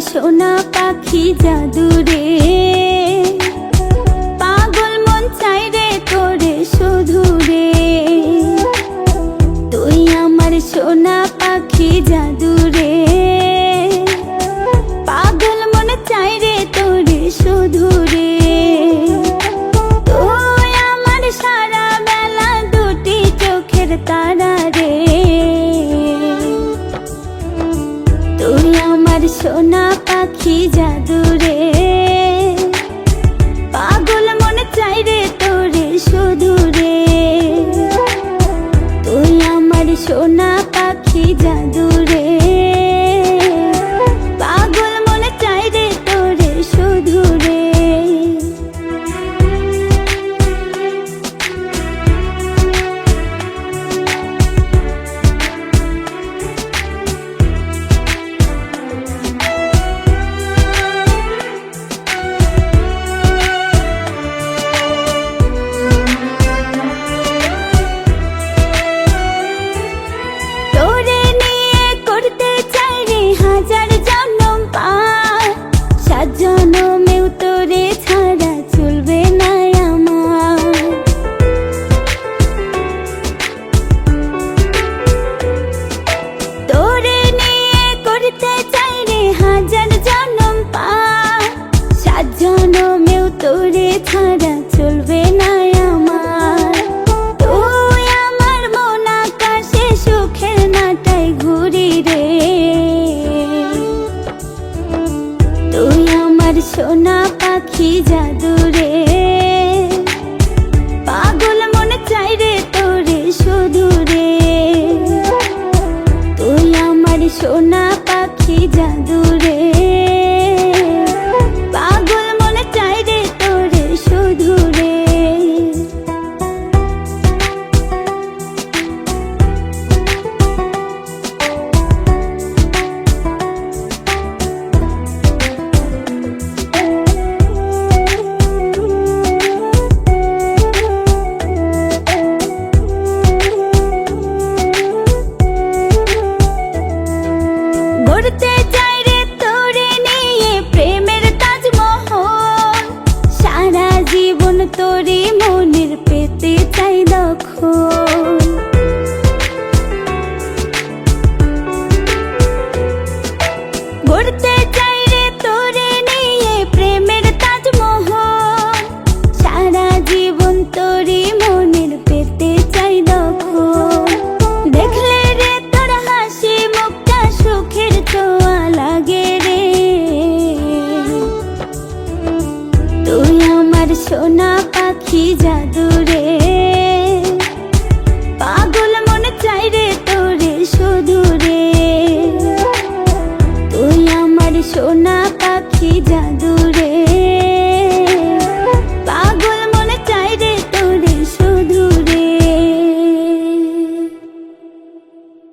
সোনা পাখি জাদুরে। সোনা পাখি জাদুরে। পাগল মনে চাই রে তোরে শুধু রে তুই আমার সোনা পাখি জাদু চলবে না আমার। তুই আমার সুখের নাটাই ঘুরি রে। তুই আমার সোনা পাখি জাদু রে। তোরে মনের পেতে চাই দেখো দেখলে রে তোর হাসি, মুখটা সুখের ছোঁয়া লাগে রে। তুই আমার সোনা পাখি জাদু রে।